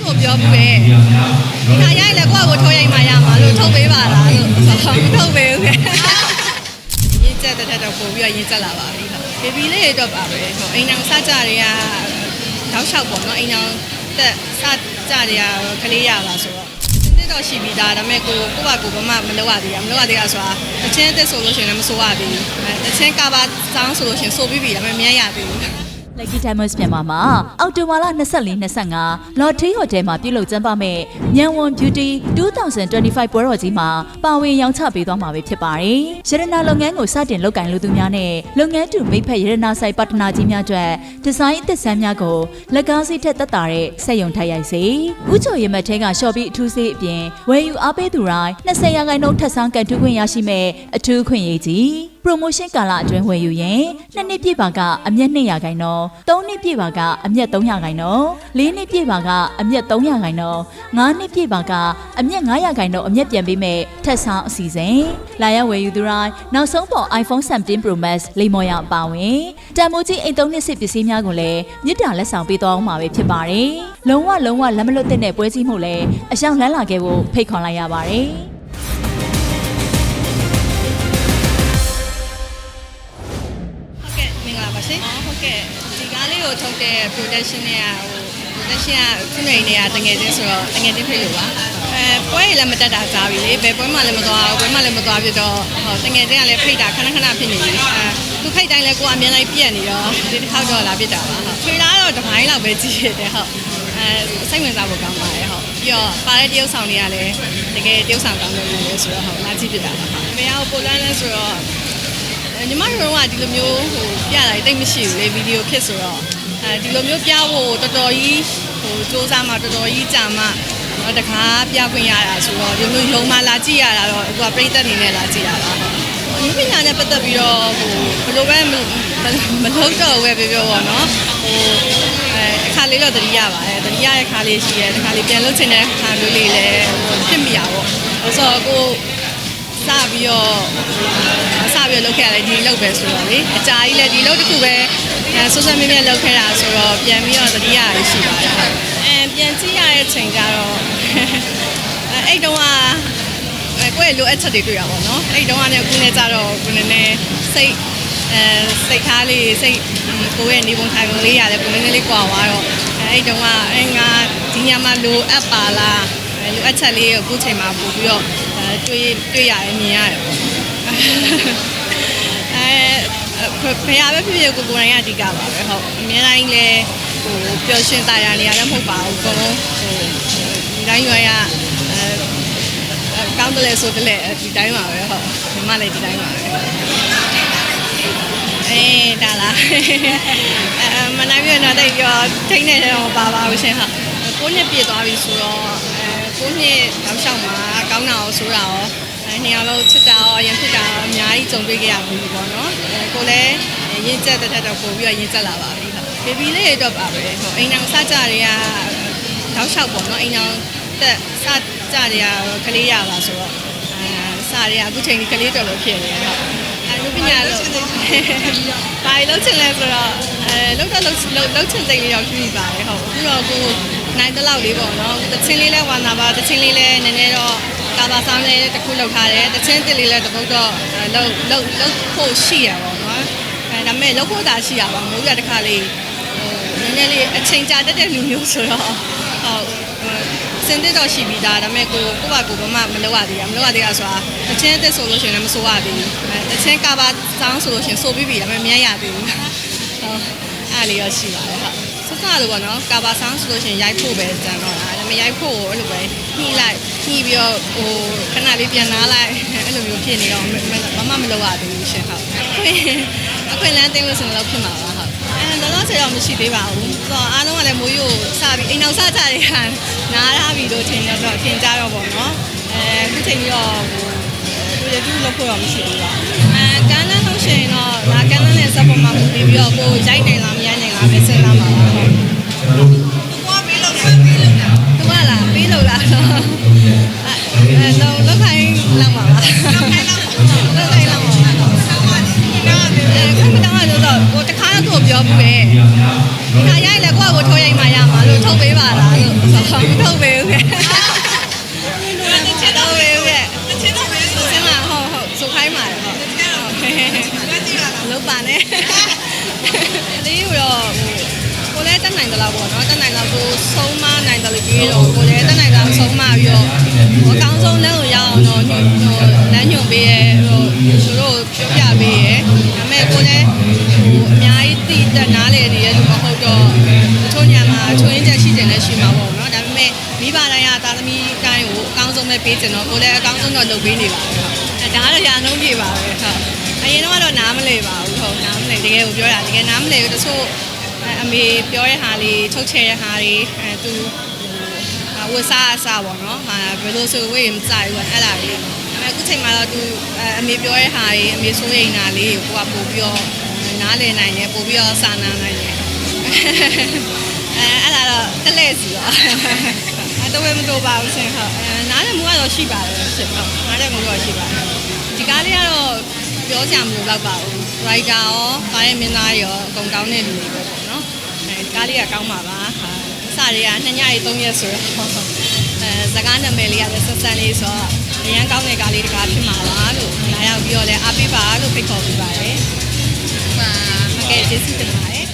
ကိုပြောဘူးပဲဒီခါရရင်လည်းကိုယ့်ကိုထိုးရိုက်မှရမှာလို့ထုတ်ပေးပါလားလို့ဆိုတော့ထုတ်ပေးဦးခဲ့ရင်းချက်တဲ့တော့ပို့ပြီးတော့ရင်းချက်လာပါပြီဟုတ်ဘေဘီလေးတွေတော့ပါပဲဟိုအိမ်အောင်စကြတွေကတောက်လျှောက်ပေါ့နော်အိမ်အောင်တက်စကြတွေကကလေးရပါဆိုတော့တင်းတော့ရှိပြီးသားဒါပေမဲ့ကိုကိုကကိုဘာမှမလုပ်ရသေးဘူးမလုပ်ရသေးတာဆိုတာအချင်းအသက်ဆိုလို့ရှိရင်လည်းမဆိုရသေးဘူးအချင်းကပါစောင်းဆိုလို့ရှိရင်ဆိုပြီးပြီဒါပေမဲ့မရရသေးဘူး Lucky Diamonds မြန်မာမှာအောက်တိုဘာလ24 25 Lottery Hotel မှာပြုလုပ်ကျင်းပမဲ့ညံဝန် Beauty 2025ပွဲတော်ကြီးမှာပါဝင်ရောင်းချပေးသွားမှာပဲဖြစ်ပါတယ်။ရတနာလုပ်ငန်းကိုစတင်လုပ်ကိုင်လူသူများနဲ့လုပ်ငန်းတူမိတ်ဖက်ရတနာဆိုင်ပါတနာကြီးများအတွက်ဒီဇိုင်းအသစ်ဆန်းများကိုလက်ကားစိတ်ထက်သက်သာတဲ့စက်ရုံထိုက်ရိုက်စေ။ဥချိုရမတ်ထဲကရှော့ပြီးအထူးစေးအပြင်ဝယ်ယူအားပေးသူတိုင်း20ရာခိုင်နှုန်းထပ်ဆောင်ကန်တူးခွင့်ရရှိမဲ့အထူးခွင့်ရေးကြီး။ promotion ကာလအတွင်းဝယ်ယူရင်နှစ်နှစ်ပြည့်ပါကအမျက်200ခိုင်နှုန်း၃နှစ်ပြည့်ပါကအမျက်300ခိုင်နှုန်း၄နှစ်ပြည့်ပါကအမျက်300ခိုင်နှုန်း၅နှစ်ပြည့်ပါကအမျက်900ခိုင်နှုန်းအမျက်ပြန်ပေးမဲ့ထက်ဆောင်အစီအစဉ်လာရောက်ဝယ်ယူသူတိုင်းနောက်ဆုံးပေါ် iPhone 17 Pro Max လိမ္မော်ရအပါဝင်တန်မိုးကြီးအိမ်သုံးနှစ်စစ်ပစ္စည်းများကိုလည်းမြစ်တာလက်ဆောင်ပေးသွားအောင်မှာပဲဖြစ်ပါတယ်လုံးဝလုံးဝလက်မလွတ်တဲ့ပွဲကြီးမှုလည်းအရှောင်လန်းလာခဲ့ဖို့ဖိတ်ခေါ်လိုက်ရပါတယ် ဒီကားလေးကိုထုတ်တဲ့ production တွေကဟို production ကခုနေနေရတငယ်ချင်းဆိုတော့တငယ်ချင်းဖြစ်လို့ပါအဲပွဲရလည်းမတက်တာစားပြီလေဘယ်ပွဲမှလည်းမသွားဘူးပွဲမှလည်းမသွားပြတော့ဟိုတငယ်ချင်းကလည်းဖိတ်တာခဏခဏဖြစ်နေပြီအဲသူဖိတ်တိုင်းလည်းကိုကအမြဲတမ်းပြက်နေတော့ဒီတစ်ခါတော့လာပြစ်တာပါဟုတ်ထွေလားတော့တစ်ပိုင်းလောက်ပဲကြည့်ရတယ်ဟုတ်အဲစိတ်ဝင်စားဖို့ကောင်းပါတယ်ဟုတ်ပြီးတော့ပါတဲ့တရုပ်ဆောင်တွေကလည်းတကယ်တရုပ်ဆောင်ကောင်းတယ်လို့ဆိုတော့ဟုတ်လာကြည့်ပြတာပါဟုတ်အမေကပိုလန်လဲဆိုတော့ ညီမတို့ကဒီလိုမျိုးဟိုပြတာတိတ်မရှိဘူးလေဗီဒီယိုဖြစ်ဆိုတော့အဲဒီလိုမျိုးပြဖို့တော်တော်ကြီးဟိုစူးစမ်းမှတော်တော်ကြီးကြာမှတော့တခါပြခွင့်ရတာဆိုတော့ဒီလိုမျိုးရုံမှလာကြည့်ရတာတော့အခုကပြိသက်အနေနဲ့လာကြည့်ရတာဟုတ်အမှုပညာနဲ့ပတ်သက်ပြီးတော့ဟိုဘယ်လိုပဲမမလုပ်တော့ဘူးပဲပြောပြောပေါ့နော်ဟိုအဲအခါလေးတော့တတိယပါတယ်တတိယရဲ့ခါလေးရှိတယ်တခါလေးပြန်လုပ်ချင်တဲ့ခါမျိုးလေးလည်းဟိုဖြစ်မိရပေါ့ဆိုတော့ကို စပြီးတော့စပြီးတော့လုပ်ခဲ့ရတယ်ဒီလုပ်ပဲဆိုတော့လေအကြာကြီးလည်းဒီလုပ်တစ်ခုပဲအဲဆိုဆယ်မီမြဲလုပ်ခဲ့တာဆိုတော့ပြန်ပြီးတော့သတိရရရှိပါတယ်အဲပြန်ကြည့်ရတဲ့ချိန်ကျတော့အဲအဲ့တုန်းကအဲကိုယ့်ရဲ့လိုအပ်ချက်တွေတွေ့ရပါတော့အဲ့တုန်းကလည်းအခုနဲ့ကြတော့ကိုယ်နဲ့စိတ်အဲစိတ်ထားလေးစိတ်ကိုယ့်ရဲ့နေပုံထိုင်ပုံလေးရတယ်ကိုယ်နည်းနည်းလေးကွာသွားတော့အဲအဲ့တုန်းကအဲငါဒီညမှာလိုအပ်ပါလားအဲလိုအပ်ချက်လေးကိုအခုချိန်မှာပို့ပြီးတော့အဲ တွေ့တွေ့ရတယ်မြင်ရတယ်ပေါ့အဲဖရပဲဖြစ်ဖြစ်ကိုကိုယ်တိုင်ကအဓိကပါပဲဟုတ်အများတိုင်းလဲဟိုပျော်ရွှင်တာယာနေရလည်းမဟုတ်ပါဘူးအကုန်လုံးဟိုဒီတိုင်းရွာရအဲကောင်းတယ်လေဆိုတယ်လေဒီတိုင်းပါပဲဟုတ်ဒီမလည်းဒီတိုင်းပါပဲအေးဒါလားအဲမနိုင်ပြတော့တိတ်ပြောထိနေတယ်တော့ပါပါဘူးရှင်ဟုတ်ကိုနှစ်ပြည့်သွားပြီဆိုတော့အဲကို နှစ်တောက်လျှောက်မှာကောင်းတာရောဆိုးတာရောအဲနှစ်ယောက်လုံးချစ်တာရောအရင်ဖြစ်တာရောအများကြီးကြုံတွေ့ခဲ့ရဘူးပေါ့နော်အဲကိုလည်းရင်းချက်တဲ့တော့ပို့ပြီးတော့ရင်းချက်လာပါပြီဟုတ်ဘေဘီလေးတွေတော့ပါပဲဟိုအိမ်အောင်စကြတွေကတောက်လျှောက်ပေါ့နော်အိမ်အောင်တက်စကြတွေကကလေးရပါဆိုတော့အဲစတွေကအခုချိန်ကြီးကလေးတော်လို့ဖြစ်နေတယ်ဟုတ်အဲလူပညာလို့ဘာလို့ချင်လဲဆိုတော့အဲလောက်တော့လောက်လောက်ချင်စိတ်လေးတော့ဖြစ်မိပါတယ်ဟုတ်အခုတော့ကို နိုင်တဲ့လောက်လေးပေါ့နော်တချင်းလေးလဲဝါနာပါတချင်းလေးလဲနည်းနည်းတော့ကာဘာဆောင်လေးတစ်ခုလောက်ထားတယ်တချင်းတစ်လေးလဲတစ်ပုတ်တော့လောက်လောက်လောက်ဖို့ရှိရပါတော့နော်အဲဒါပေမဲ့လောက်ဖို့သာရှိရပါမိုးရတစ်ခါလေးဟိုနည်းနည်းလေးအချိန်ကြာတတ်တဲ့လူမျိုးဆိုတော့ဟုတ်စင်တဲ့တော့ရှိပြီးသားဒါပေမဲ့ကိုကိုကကိုဘာမှမလုပ်ရသေးဘူးမလုပ်ရသေးတာဆိုတာတချင်းအသက်ဆိုလို့ရှိရင်လည်းမဆိုရသေးဘူးအဲတချင်းကာဘာဆောင်ဆိုလို့ရှိရင်ဆိုပြီးပြီဒါပေမဲ့မရရသေးဘူးဟုတ်အဲ့လေးရရှိပါတယ်ဟုတ် စစလို့ပေါ့နော်ကာဘာဆောင်ဆိုလို့ရှိရင်ရိုက်ဖို့ပဲကြံတော့တာဒါပေမဲ့ရိုက်ဖို့ကိုအဲ့လိုပဲညှိလိုက်ညှိပြီးတော့ဟိုခဏလေးပြန်နားလိုက်အဲ့လိုမျိုးဖြစ်နေတော့ဘာမှမလုပ်ရသေးဘူးရှင်ဟုတ်အခွင့်အလန်းတင်းလို့ဆိုတော့ဖြစ်မှာပါဟုတ်အဲလောလောဆယ်တော့မရှိသေးပါဘူးဆိုတော့အားလုံးကလည်းမိုးရိုးစပြီးအိမ်အောင်စကြတဲ့ဟာနားထားပြီးတော့ထင်တော့ထင်ကြတော့ပေါ့နော်အဲအခုချိန်ပြီးတော့ဟိုကိုရတူလို့ဖို့တော့မရှိဘူးပါအဲကန်းလန်းလို့ရှိရင်တော့ငါကန်းလန်းနဲ့စပ်ပေါ်မှာမူပြီးတော့ကိုရိုက်နိုင်လားမရိုက်နိုင် လားပဲစဉ်းစားမှာပါဟုတ်သူကလားပေးလို့လားအဲတော့လောက်ခိုင်းလောက်ပါလားလောက်ခိုင်းလောက်လောက်ခိုင်းလောက်ပါလားအဲခွင့်မတောင်းရလို့တော့ကိုတခါတော့သူ့ကိုပြောဘူးပဲခါရိုက်လည်းကိုယ့်ကိုထိုးရိုက်မှရမှာလို့ထုတ်ပေးပါလားလို့ဆိုတော့မထုတ်ပေးဘူးကဲတစ်ချက်တော့ပေးဘူး ကဲတစ်ချက်တော့ပေးဆိုစမ်းမဟုတ်ဟုတ်ဆိုခိုင်းပါတယ်ဟုတ်လုံးပါနဲ့လေးတော့ဟိုကိုလည်းတက်နိုင်တယ်လို့ပေါ့နော်တက်နိုင်တော့ကိုဆုံးမနိုင်တယ်လို့ပြီးတော့ကိုလည်းတက်နိုင်တော့ဆုံးမပြီးတော့ဟိုအကောင်းဆုံးလမ်းကိုရအောင်တော့ဟိုလမ်းညွန်ပေးရဲဟိုသူတို့ပြောပြပေးရဲဒါပေမဲ့ကိုလည်းဟိုအများကြီးတည်တက်နားလေနေတဲ့လူမဟုတ်တော့ချိုးညံမှာချိုးရင်းချက်ရှိတယ်လည်းရှိမှာပေါ့နော်ဒါပေမဲ့မိဘတိုင်းကသားသမီးတိုင်းကိုအကောင်းဆုံးပဲပေးချင်တော့ကိုလည်းအကောင်းဆုံးတော့လုပ်ပေးနေပါပဲဟုတ်ဒါကတော့ရာနှုန်းပြပါပဲဟုတ် အရင်တော့နားမလည်ပါဘူးဟုတ်နားမလည်တကယ်ကိုပြောတာတကယ်နားမလည်ဘူးတချို့အဲအမေပြောတဲ့ဟာလေးထုတ်ချဲတဲ့ဟာလေးအဲသူဟိုဝတ်စားအစားပေါ့နော်ဟာဘယ်လိုဆိုဝေးမကြိုက်ဘူးအဲ့ဒါလေးအဲအခုချိန်မှာတော့သူအဲအမေပြောတဲ့ဟာလေးအမေစိုးရိမ်တာလေးကိုကပို့ပြီးတော့နားလည်နိုင်တယ်ပို့ပြီးတော့စာနာနိုင်တယ်အဲအဲ့ဒါတော့တလဲစီတော့အဲတော့ဝဲမတော့ပါဘူးရှင်ဟုတ်အဲနားလည်မှုကတော့ရှိပါတယ်ရှင်ဟုတ်နားလည်မှုတော့ရှိပါတယ်ဒီကားလေးကတော့ ပြောကြမလို့တော့ပါဘူး writer ရောပါရဲ့မင်းသားရောအကုန်ကောင်းတဲ့လူတွေပဲပေါ့နော်အဲကားလေးကကောင်းပါပါဟာအစတွေကနှစ်ညရီသုံးရက်ဆိုတော့အဲစကားနာမည်လေးကလည်းဆက်ဆန်းလေးဆိုတော့အရန်ကောင်းတဲ့ကားလေးတကားဖြစ်မှာပါလို့လာရောက်ပြီးတော့လည်းအားပေးပါလို့ဖိတ်ခေါ်ပေးပါတယ်ဟုတ်ပါဟုတ်ကဲ့ကျေးဇူးတင်ပါတယ်